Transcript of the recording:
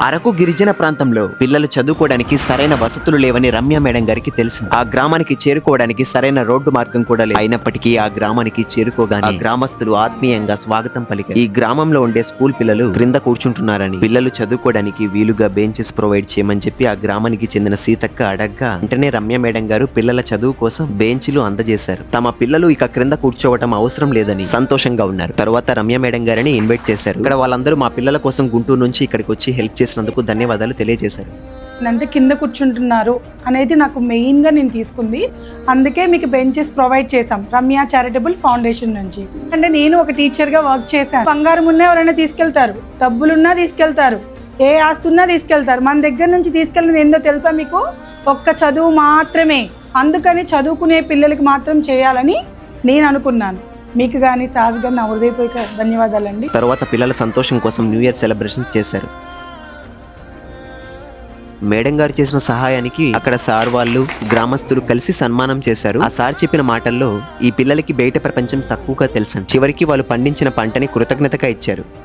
అరకు గిరిజన ప్రాంతంలో పిల్లలు చదువుకోవడానికి సరైన వసతులు లేవని రమ్య మేడం గారికి తెలిసింది. ఆ గ్రామానికి చేరుకోవడానికి సరైన రోడ్డు మార్గం కూడా లేదు. అయినప్పటికీ ఆ గ్రామానికి చేరుకోగానే ఆ గ్రామస్తులు ఆత్మీయంగా స్వాగతం పలికారు. ఈ గ్రామంలో ఉండే స్కూల్ పిల్లలు క్రింద కూర్చుంటున్నారని పిల్లలు చదువుకోవడానికి వీలుగా బెంచెస్ ప్రొవైడ్ చేయమని చెప్పి ఆ గ్రామానికి చెందిన సీతక్క అడగ్గా వెంటనే రమ్య మేడం గారు పిల్లల చదువు కోసం బెంచ్లు అందజేశారు. తమ పిల్లలు ఇక క్రింద కూర్చోవటం అవసరం లేదని సంతోషంగా ఉన్నారు. తర్వాత రమ్య మేడం గారిని ఇన్వైట్ చేశారు. ఇక్కడ వాళ్ళందరూ మా పిల్లల కోసం గుంటూరు నుంచి ఇక్కడికి వచ్చి హెల్ప్ చేసినందుకు ధన్యవాదాలు తెలియజేశారు. అంటే కింద కూర్చుంటున్నారు అనేది నాకు మెయిన్గా నేను తీసుకుంది. అందుకే మీకు బెంచెస్ ప్రొవైడ్ చేశాం రమ్య చారిటబుల్ ఫౌండేషన్ నుంచి. అంటే నేను ఒక టీచర్గా వర్క్ చేశాను. బంగారం ఉన్నా ఎవరైనా తీసుకెళ్తారు. డబ్బులున్నా తీసుకెళ్తారు. ఏ ఆస్తి ఉన్నా తీసుకెళ్తారు. మన దగ్గర నుంచి తీసుకెళ్ళినది ఏందో తెలుసా మీకు? ఒక్క చదువు మాత్రమే. అందుకని చదువుకునే పిల్లలకి మాత్రం చేయాలని నేను అనుకున్నాను. మీకు కానీ సాస్ గారు నా హృదయపూర్వక ధన్యవాదాలండి. తర్వాత పిల్లల సంతోషం కోసం న్యూ ఇయర్ సెలబ్రేషన్స్ చేశారు. మేడం గారు చేసిన సహాయానికి అక్కడ సార్ వాళ్ళు గ్రామస్తులు కలిసి సన్మానం చేశారు. ఆ సార్ చెప్పిన మాటల్లో ఈ పిల్లలకి బయట ప్రపంచం తక్కువగా తెలుసని. చివరికి వాళ్ళు పండించిన పంటని కృతజ్ఞతగా ఇచ్చారు.